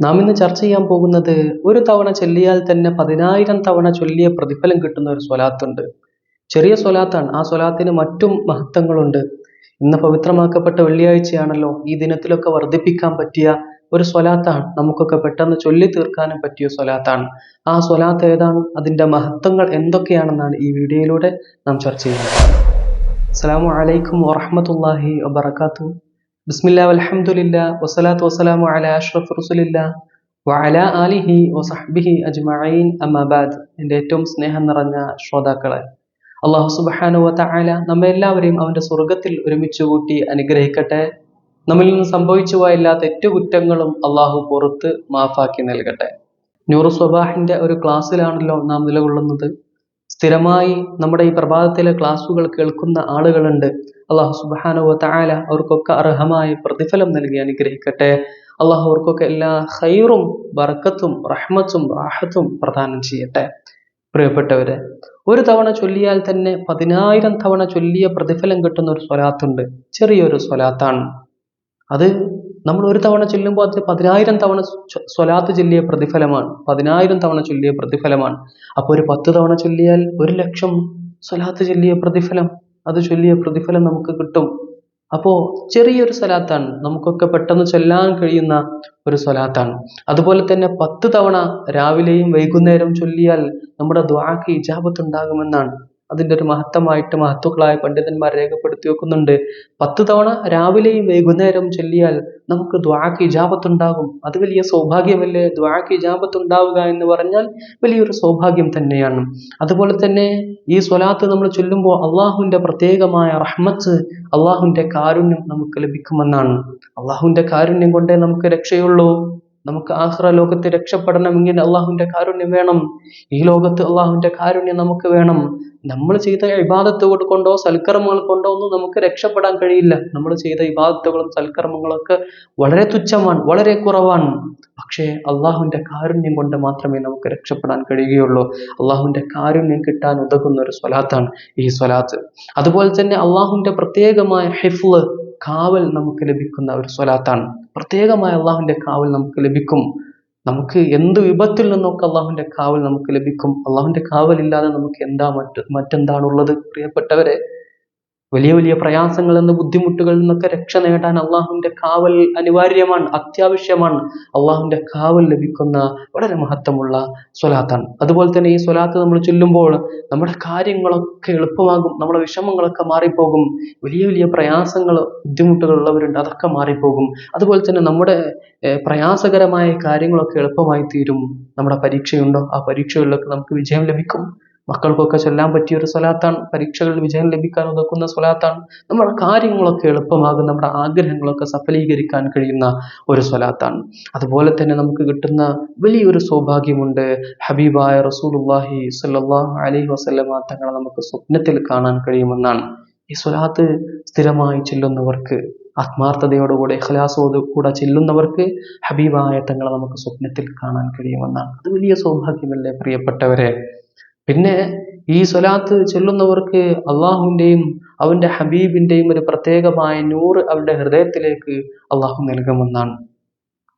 നാം ഇന്ന് ചർച്ച ചെയ്യാൻ പോകുന്നത് ഒരു തവണ ചൊല്ലിയാൽ തന്നെ പതിനായിരം തവണ ചൊല്ലിയ പ്രതിഫലം കിട്ടുന്ന ഒരു സ്വലാത്തുണ്ട്. ചെറിയ സ്വലാത്താണ്. ആ സ്വലാത്തിന് മറ്റും മഹത്വങ്ങളുണ്ട്. ഇന്ന് പവിത്രമാക്കപ്പെട്ട വെള്ളിയാഴ്ചയാണല്ലോ. ഈ ദിനത്തിലൊക്കെ വർദ്ധിപ്പിക്കാൻ പറ്റിയ ഒരു സ്വലാത്താണ്. നമുക്കൊക്കെ പെട്ടെന്ന് ചൊല്ലി തീർക്കാനും പറ്റിയ സ്വലാത്താണ്. ആ സ്വലാത്ത് ഏതാണ്? അതിന്റെ മഹത്വങ്ങൾ എന്തൊക്കെയാണെന്നാണ് ഈ വീഡിയോയിലൂടെ നാം ചർച്ച ചെയ്യുന്നത്. അസ്സലാമു അലൈക്കും വറഹ്മത്തുള്ളാഹി വബറകാത്തു ബിസ്മില്ലാ അലഹമുല്ല വസ്സലാത്തു വസ്സലാമു അലാ അഷ്റഫ് റസുലില്ലാ വഅലാ ആലിഹി വസഹ്ബിഹി അജ്മഈൻ. അമ്മാ ബഅദ് എന്റെ ഏറ്റവും സ്നേഹം നിറഞ്ഞ ശ്രോതാക്കളെ അള്ളാഹു സുബ്ഹാനഹു വതആല തആല നമ്മെ എല്ലാവരെയും അവന്റെ സ്വർഗത്തിൽ ഒരുമിച്ച് കൂട്ടി അനുഗ്രഹിക്കട്ടെ. നമ്മിൽ നിന്ന് സംഭവിച്ചു പോയ തെറ്റുകുറ്റങ്ങളും അള്ളാഹു പുറത്ത് മാഫാക്കി നൽകട്ടെ. നൂറു സ്വബാഹിന്റെ ഒരു ക്ലാസ്സിലാണല്ലോ നാം നിലകൊള്ളുന്നത്. സ്ഥിരമായി നമ്മുടെ ഈ പ്രഭാതത്തിലെ ക്ലാസ്സുകൾ കേൾക്കുന്ന ആളുകളുണ്ട്. അള്ളാഹു സുബാനുവ താല അവർക്കൊക്കെ അർഹമായ പ്രതിഫലം നൽകി അനുഗ്രഹിക്കട്ടെ. അള്ളാഹു അവർക്കൊക്കെ എല്ലാ ഹൈറും ബർക്കത്തും റഹ്മത്തും റാഹത്തും പ്രദാനം ചെയ്യട്ടെ. പ്രിയപ്പെട്ടവരെ ഒരു തവണ ചൊല്ലിയാൽ തന്നെ പതിനായിരം തവണ ചൊല്ലിയ പ്രതിഫലം കിട്ടുന്ന ഒരു സ്വലാത്തുണ്ട്. ചെറിയൊരു സ്വലാത്താണ്. അത് നമ്മൾ ഒരു തവണ ചൊല്ലുമ്പോൾ അത് പതിനായിരം തവണ സ്വലാത്ത് ചൊല്ലിയ പ്രതിഫലമാണ്. പതിനായിരം തവണ ചൊല്ലിയ പ്രതിഫലമാണ്. അപ്പോൾ ഒരു പത്ത് തവണ ചൊല്ലിയാൽ ഒരു ലക്ഷം സ്വലാത്ത് ചൊല്ലിയ പ്രതിഫലം. അത് ചൊല്ലിയ പ്രതിഫലം നമുക്ക് കിട്ടും. അപ്പോൾ ചെറിയൊരു സ്വലാത്താണ്. നമുക്കൊക്കെ പെട്ടെന്ന് ചൊല്ലാൻ കഴിയുന്ന ഒരു സ്വലാത്താണ്. അതുപോലെ തന്നെ പത്ത് തവണ രാവിലെയും വൈകുന്നേരം ചൊല്ലിയാൽ നമ്മുടെ ദ്വാക്ക് ഇജാബത്ത് ഉണ്ടാകുമെന്നാണ് അതിന്റെ ഒരു മഹത്തമായിട്ട് മഹത്തുക്കളായ പണ്ഡിതന്മാർ രേഖപ്പെടുത്തി വെക്കുന്നുണ്ട് പത്ത് തവണ രാവിലെയും വൈകുന്നേരം ചൊല്ലിയാൽ നമുക്ക് ദ്വാക്ക് ഇജാബത്ത് ഉണ്ടാകും അത് വലിയ സൗഭാഗ്യമല്ലേ? ദ്വാക്ക് ഇജാബത്ത് ഉണ്ടാവുക എന്ന് പറഞ്ഞാൽ വലിയൊരു സൗഭാഗ്യം തന്നെയാണ്. അതുപോലെ തന്നെ ഈ സ്വലാത്ത് നമ്മൾ ചൊല്ലുമ്പോൾ അള്ളാഹുവിന്റെ പ്രത്യേകമായ റഹ്മത്ത് അള്ളാഹുവിന്റെ കാരുണ്യം നമുക്ക് ലഭിക്കുമെന്നാണ്. അള്ളാഹുവിന്റെ കാരുണ്യം കൊണ്ടേ നമുക്ക് രക്ഷയുള്ളൂ. നമുക്ക് ആഹ്റ ലോകത്ത് രക്ഷപ്പെടണമെങ്കിൽ അള്ളാഹുവിന്റെ കാരുണ്യം വേണം. ഈ ലോകത്ത് അള്ളാഹുവിന്റെ കാരുണ്യം നമുക്ക് വേണം. നമ്മൾ ചെയ്ത ഇബാദത്തുകൾ കൊണ്ടോ സൽക്കർമ്മങ്ങൾ കൊണ്ടോ ഒന്നും നമുക്ക് രക്ഷപ്പെടാൻ കഴിയില്ല. നമ്മൾ ചെയ്ത ഇബാദത്തുകളും സൽക്കർമ്മങ്ങളൊക്കെ വളരെ തുച്ഛമാണ് വളരെ കുറവാണ്. പക്ഷേ അള്ളാഹുവിന്റെ കാരുണ്യം കൊണ്ട് മാത്രമേ നമുക്ക് രക്ഷപ്പെടാൻ കഴിയുകയുള്ളൂ. അള്ളാഹുവിന്റെ കാരുണ്യം കിട്ടാൻ ഉതകുന്ന ഒരു സ്വലാത്താണ് ഈ സ്വലാത്ത്. അതുപോലെ തന്നെ അള്ളാഹുവിന്റെ പ്രത്യേകമായ ഹിഫ്ല് കാവൽ നമുക്ക് ലഭിക്കുന്ന ഒരു സ്വലാത്താണ്. പ്രത്യേകമായ അള്ളാഹുവിന്റെ കാവൽ നമുക്ക് ലഭിക്കും. നമുക്ക് എന്ത് വിപത്തിൽ നിന്നൊക്കെ അള്ളാഹുവിന്റെ കാവൽ നമുക്ക് ലഭിക്കും. അള്ളാഹുവിന്റെ കാവലില്ലാതെ നമുക്ക് എന്താ മറ്റ് മറ്റെന്താണുള്ളത്? പ്രിയപ്പെട്ടവരെ വലിയ വലിയ പ്രയാസങ്ങളിൽ നിന്ന് ബുദ്ധിമുട്ടുകളിൽ നിന്നൊക്കെ രക്ഷ നേടാൻ അള്ളാഹുവിന്റെ കാവൽ അനിവാര്യമാണ് അത്യാവശ്യമാണ്. അള്ളാഹുവിന്റെ കാവൽ ലഭിക്കുന്ന വളരെ മഹത്വമുള്ള സ്വലാത്താണ്. അതുപോലെ തന്നെ ഈ സ്വലാത്ത് നമ്മൾ ചൊല്ലുമ്പോൾ നമ്മുടെ കാര്യങ്ങളൊക്കെ എളുപ്പമാകും നമ്മുടെ വിഷമങ്ങളൊക്കെ മാറിപ്പോകും വലിയ വലിയ പ്രയാസങ്ങൾ ബുദ്ധിമുട്ടുകൾ ഉള്ളവരുണ്ട് അതൊക്കെ മാറിപ്പോകും. അതുപോലെ തന്നെ നമ്മുടെ പ്രയാസകരമായ കാര്യങ്ങളൊക്കെ എളുപ്പമായി തീരും നമ്മുടെ പരീക്ഷയുണ്ടോ? ആ പരീക്ഷകളിലൊക്കെ നമുക്ക് വിജയം ലഭിക്കും. മക്കൾക്കൊക്കെ ചൊല്ലാൻ പറ്റിയ ഒരു സ്വലാത്താണ്. പരീക്ഷകളിൽ വിജയം ലഭിക്കാൻ ഉതക്കുന്ന സ്വലാത്താണ്. നമ്മുടെ കാര്യങ്ങളൊക്കെ എളുപ്പമാകും നമ്മുടെ ആഗ്രഹങ്ങളൊക്കെ സഫലീകരിക്കാൻ കഴിയുന്ന ഒരു സ്വലാത്താണ്. അതുപോലെ തന്നെ നമുക്ക് കിട്ടുന്ന വലിയൊരു സൗഭാഗ്യമുണ്ട്. ഹബീബായ റസൂലുള്ളാഹി സല്ലാഹു അലൈഹി വസല്ലമ തങ്ങളെ നമുക്ക് സ്വപ്നത്തിൽ കാണാൻ കഴിയുമെന്നാണ്. ഈ സ്വലാത്ത് സ്ഥിരമായി ചെല്ലുന്നവർക്ക് ആത്മാർത്ഥതയോടുകൂടെ ഇഖ്ലാസോട് കൂടെ ചെല്ലുന്നവർക്ക് ഹബീബായ തങ്ങളെ നമുക്ക് സ്വപ്നത്തിൽ കാണാൻ കഴിയുമെന്നാണ്. അത് വലിയ സൗഭാഗ്യമല്ലേ പ്രിയപ്പെട്ടവരെ? പിന്നെ ഈ സ്വലാത്ത് ചൊല്ലുന്നവർക്ക് അള്ളാഹുവിന്റെയും അവന്റെ ഹബീബിന്റെയും ഒരു പ്രത്യേകമായ നൂറ് അവരുടെ ഹൃദയത്തിലേക്ക് അള്ളാഹു നൽകുമെന്നാണ്.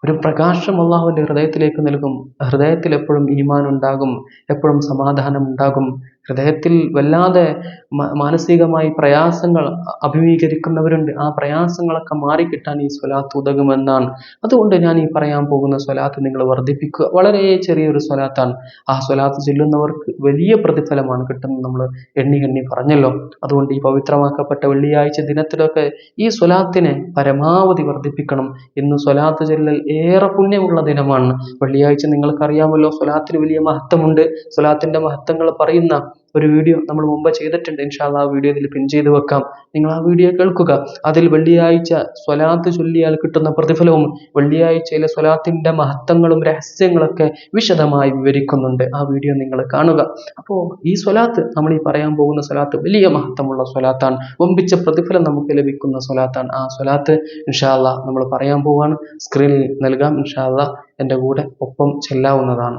ഒരു പ്രകാശം അള്ളാഹുവിന്റെ ഹൃദയത്തിലേക്ക് നൽകും. ഹൃദയത്തിൽ എപ്പോഴും ഈമാൻ ഉണ്ടാകും എപ്പോഴും സമാധാനം ഉണ്ടാകും ഹൃദയത്തിൽ വല്ലാതെ മാനസികമായി പ്രയാസങ്ങൾ അഭിമുഖീകരിക്കുന്നവരുണ്ട്. ആ പ്രയാസങ്ങളൊക്കെ മാറിക്കിട്ടാൻ ഈ സ്വലാത്ത് ഉതകുമെന്നാണ്. അതുകൊണ്ട് ഞാൻ ഈ പറയാൻ പോകുന്ന സ്വലാത്ത് നിങ്ങൾ വർദ്ധിപ്പിക്കുക. വളരെ ചെറിയൊരു സ്വലാത്താണ്. ആ സ്വലാത്ത് ചെല്ലുന്നവർക്ക് വലിയ പ്രതിഫലമാണ് കിട്ടുന്നത് നമ്മൾ എണ്ണി എണ്ണി പറഞ്ഞല്ലോ. അതുകൊണ്ട് ഈ പവിത്രമാക്കപ്പെട്ട വെള്ളിയാഴ്ച ദിനത്തിലൊക്കെ ഈ സ്വലാത്തിനെ പരമാവധി വർദ്ധിപ്പിക്കണം. ഇന്ന് സ്വലാത്ത് ചെല്ലൽ ഏറെ പുണ്യമുള്ള ദിനമാണ്. വെള്ളിയാഴ്ച നിങ്ങൾക്കറിയാമല്ലോ സ്വലാത്തിന് വലിയ മഹത്വമുണ്ട്. സ്വലാത്തിന്റെ മഹത്വങ്ങൾ പറയുന്ന ഒരു വീഡിയോ നമ്മൾ മുമ്പ് ചെയ്തിട്ടുണ്ട്. ഇൻഷാല്ല ആ വീഡിയോ ഇതിൽ പിൻ ചെയ്ത് വെക്കാം. നിങ്ങൾ ആ വീഡിയോ കേൾക്കുക. അതിൽ വെള്ളിയാഴ്ച സ്വലാത്ത് ചൊല്ലിയാൽ കിട്ടുന്ന പ്രതിഫലവും വെള്ളിയാഴ്ചയിലെ സ്വലാത്തിന്റെ മഹത്വങ്ങളും രഹസ്യങ്ങളൊക്കെ വിശദമായി വിവരിക്കുന്നുണ്ട്. ആ വീഡിയോ നിങ്ങൾ കാണുക. അപ്പോൾ ഈ സ്വലാത്ത് നമ്മൾ ഈ പറയാൻ പോകുന്ന സ്വലാത്ത് വലിയ മഹത്വമുള്ള സ്വലാത്താണ്. ഒമ്പിച്ച പ്രതിഫലം നമുക്ക് ലഭിക്കുന്ന സ്വലാത്താണ്. ആ സ്വലാത്ത് ഇൻഷാല്ല നമ്മൾ പറയാൻ പോവാണ്. സ്ക്രീനിൽ നൽകാം. ഇൻഷാല്ല എന്റെ കൂടെ ഒപ്പം ചെല്ലാവുന്നതാണ്.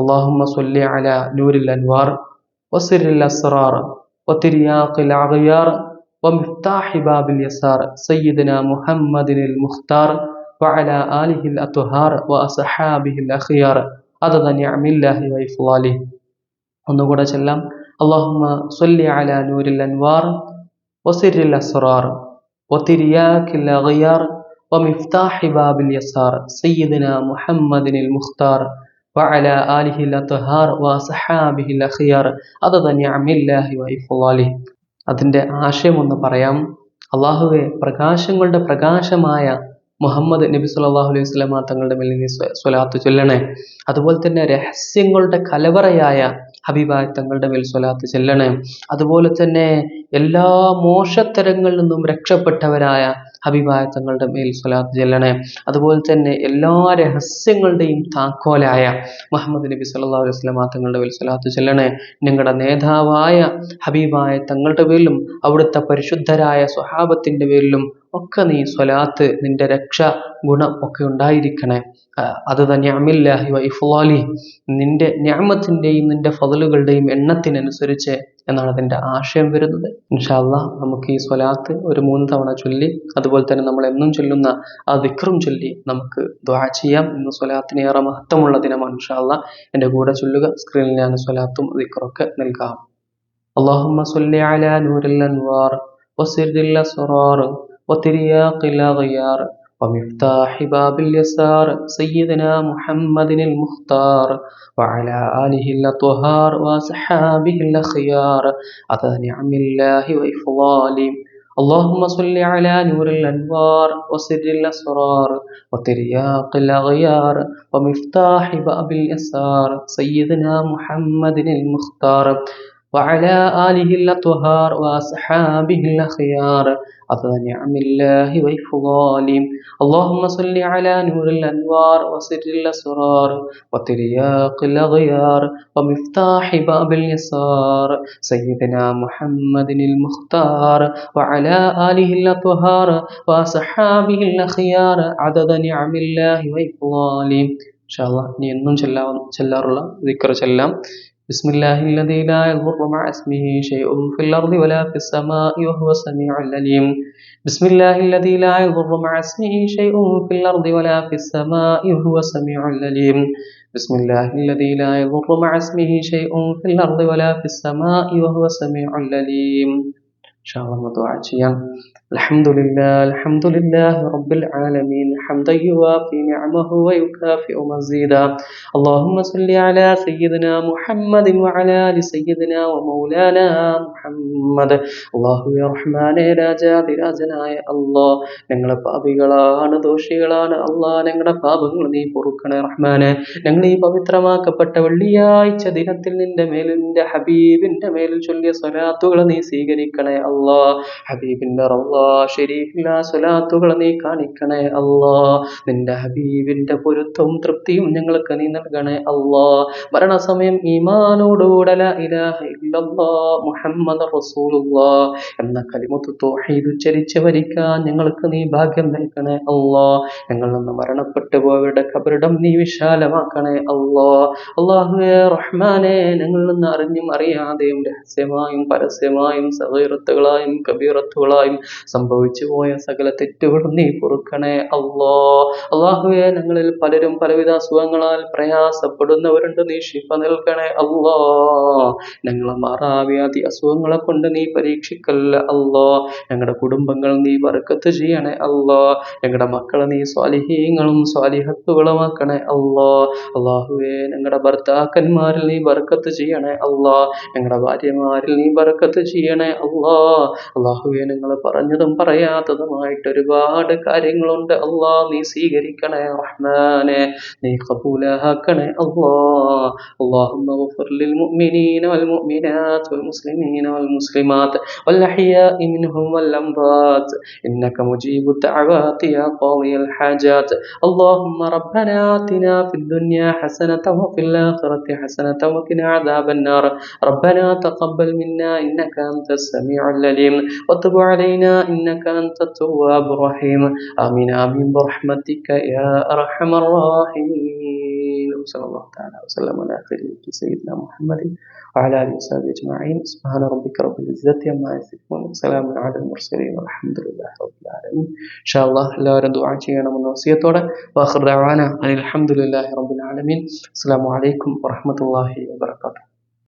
അള്ളാഹുമ്മ സൊല്ലി അല നൂരിൽ അൻവാർ. وسر الأسرار وترياق الأغيار ومفتاح باب اليسار سيدنا محمد المختار وعلى آله الأطهار وأصحابه الأخيار عدد نعم الله وإفضاله ഒന്നുകൂടെ ചെല്ലാം اللهم صل على نور الأنوار وسر الأسرار وترياك الأغيار ومفتاح باب اليسار سيدنا محمد المختار വഅല ആലിഹിൽ അത്ഹാർ വസഹാബിഹിൽ അഖിയാർ അത് തന്നെ അമില്ലാഹി വൈഫുവാലി അതിന്റെ ആശയമൊന്ന് പറയാം അള്ളാഹുവെ പ്രകാശങ്ങളുടെ പ്രകാശമായ മുഹമ്മദ് നബി സുല്ലാഹു അലൈഹി സ്വലാമ തങ്ങളുടെ മേൽ നീ സ്വലാത്ത് ചൊല്ലണേ. അതുപോലെ തന്നെ രഹസ്യങ്ങളുടെ കലവറയായ ഹബീബായ തങ്ങളുടെ മേൽ സ്വലാത്ത് ചെല്ലണേ. അതുപോലെ തന്നെ എല്ലാ മോശത്തരങ്ങളിൽ നിന്നും രക്ഷപ്പെട്ടവരായ ഹബീബായ തങ്ങളുടെ മേൽ സ്വലാത്ത് ചെല്ലണേ. അതുപോലെ തന്നെ എല്ലാ രഹസ്യങ്ങളുടെയും താക്കോലായ മുഹമ്മദ് നബി സല്ലല്ലാഹു അലൈഹി വസല്ലമ തങ്ങളുടെ മേൽ സ്വലാത്ത് ചെല്ലണേ. ഞങ്ങളുടെ നേതാവായ ഹബീബായ തങ്ങളുടെ പേരിലും അവിടുത്തെ പരിശുദ്ധരായ സ്വഹാബത്തിന്റെ പേരിലും ഒക്കെ നീ സ്വലാത്ത് നിന്റെ രക്ഷ ഗുണം ഒക്കെ ഉണ്ടായിരിക്കണേ. അത് തന്നെ അമില്ലാഹി നിന്റെ ഞാമത്തിന്റെയും നിന്റെ ഫതലുകളുടെയും എണ്ണത്തിനനുസരിച്ച് എന്നാണ് അതിന്റെ ആശയം വരുന്നത്. ഇൻഷാല്ല നമുക്ക് ഈ സ്വലാത്ത് ഒരു മൂന്ന് തവണ ചൊല്ലി അതുപോലെ തന്നെ നമ്മൾ എന്നും ചൊല്ലുന്ന ആ വിക്രം ചൊല്ലി നമുക്ക് ദ്വാ ചെയ്യാം. ഇന്ന് സ്വലാത്തിന് ഏറെ മഹത്വമുള്ള ദിനമാണ് ഇൻഷാല്ല എന്റെ കൂടെ ചൊല്ലുക സ്ക്രീനിൽ ഞാൻ സ്വലാത്തും വിക്രമൊക്കെ നൽകാം. اللهم صل അലാ نور الأنوار وسر وترياق الأغيار ومفتاح باب اليسار سيدنا محمد المختار وعلى آله الأطهار وأصحابه الأخيار عدد نعم الله وإفضاله اللهم صل على نور الأنوار وسر الأسرار وترياق الأغيار ومفتاح باب اليسار سيدنا محمد المختار. وعلى آله الأطهار وأصحابه الأخيار عدد نعم الله وإفضاله اللهم صل على نور الأنوار وسر الأسرار وترياق الأغيار ومفتاح باب اليسار سيدنا محمد المختار وعلى آله الأطهار وأصحابه الأخيار عدد نعم الله وإفضاله إن شاء الله നീ എന്നും ചെല്ലാ ചെല്ലാറുള്ള ദിക്ർ ചെല്ലാം بسم الله الذي لا يضر مع اسمه شيء في الأرض ولا في السماء وهو السميع العليم بسم الله الذي لا يضر مع اسمه شيء في الأرض ولا في السماء وهو السميع العليم بسم الله الذي لا يضر مع اسمه شيء في الأرض ولا في السماء وهو السميع العليم إن شاء الله متوعد الحمد لله الحمد لله رب العالمين حمدا يوافي نعمه ويكافئ مزيدا اللهم صل على سيدنا محمد وعلى آل سيدنا ومولانا محمد അള്ളാഹു റഹ്മാനെ രാജാതിരാജനായ അള്ളാ ഞങ്ങളെ പാപികളാണ് ദോഷികളാണ് അള്ളാ ഞങ്ങളുടെ പാപങ്ങൾ നീ പൊറുക്കണേ റഹ്മാനെ ഞങ്ങൾ ഈ പവിത്രമാക്കപ്പെട്ട വെള്ളിയാഴ്ച ദിനത്തിൽ നിന്റെ മേലിൽ നിന്റെ ഹബീബിന്റെ മേലിൽ ചൊല്ലിയ സ്വലാത്തുകൾ നീ സ്വീകരിക്കണേ അള്ളാ ഹബീബിന്റെ റൗളാ ഷെരീഫില്ല സ്വലാത്തുകൾ നീ കാണിക്കണേ അള്ളാ നിന്റെ ഹബീബിന്റെ പൊരുത്തവും തൃപ്തിയും ഞങ്ങൾക്ക് നീ നൽകണേ അള്ളാ മരണസമയം ഈമാനോടുകൂടെ മുഹമ്മദ് റസൂലുള്ള എന്ന കലിമത്ത് തൗഹീദ് ഉച്ചരിച്ച് വരിക്കാൻ ഞങ്ങൾക്ക് നീ ഭാഗ്യം നൽകണേ അള്ളാ ഞങ്ങൾ നിന്ന് മരണപ്പെട്ടു പോയവരുടെ കബറിടം നീ വിശാലമാക്കണേ അള്ളാ അള്ളാഹുവേ റഹ്മാനെ ഞങ്ങളിൽ നിന്ന് അറിഞ്ഞും അറിയാതെയും രഹസ്യമായും പരസ്യമായും സഹീറത്തുകളായും കബീറത്തുകളായും സംഭവിച്ചു പോയ സകല തെറ്റുകളും നീ പൊറുക്കണേ അള്ളോ. അള്ളാഹുവെ ഞങ്ങളിൽ പലരും പലവിധ അസുഖങ്ങളാൽ പ്രയാസപ്പെടുന്നവരുണ്ട്. നീ ശിഫ നൽകണേ അള്ളോ. ഞങ്ങളെ മാറാവ്യാധി അസുഖങ്ങളെ കൊണ്ട് നീ പരീക്ഷിക്കല്ല അല്ലോ ഞങ്ങളുടെ കുടുംബങ്ങൾ നീ വറുക്കത്ത് ചെയ്യണേ അല്ലോ ഞങ്ങളുടെ മക്കളെ നീ സ്വാലിഹീങ്ങളും സ്വാലിഹത്തുകളുമാക്കണേ അല്ലോ അള്ളാഹുവേ ഞങ്ങളുടെ ഭർത്താക്കന്മാരിൽ നീ വറുക്കത്ത് ചെയ്യണേ അല്ലോ ഞങ്ങളുടെ ഭാര്യമാരിൽ നീ വറുക്കത്ത് ചെയ്യണേ അല്ലോ അള്ളാഹുവെ നിങ്ങൾ പറഞ്ഞതും പറയാത്തതുമായിട്ട് ഒരുപാട് കാര്യങ്ങളുണ്ട് അള്ളാ നീ സ്വീകരിക്കണേ റഹ്മാനെ നീ കബൂലാക്കണേ അള്ളാ اللهم اغفر للمؤمنين والمؤمنات والمسلمين والمسلمات والأحياء منهم والأموات إنك مجيب الدعوات يا قاضي الحاجات اللهم ربنا آتنا في الدنيا حسنة وفي الآخرة حسنة وقنا عذاب النار ربنا تقبل منا إنك أنت السميع العليم وتب علينا إنك أنت التواب الرحيم آمين آمين برحمتك يا أرحم الراحمين صلى الله تعالى وسلم على خير سيدنا محمد وعلى آله وصحبه أجمعين سبحان ربك رب العزة عما يصفون وسلام على المرسلين والحمد لله رب العالمين إن شاء الله എല്ലാവരും ദുആ ചെയ്യണമെന്ന വസിയത്തോടെ വാഖിർ ദഅവാന അനിൽ ഹംദുലില്ലാഹി റബ്ബിൽ ആലമീൻ അസ്സലാമു അലൈക്കും വറഹ്മത്തുള്ളാഹി വബറകാതുഹു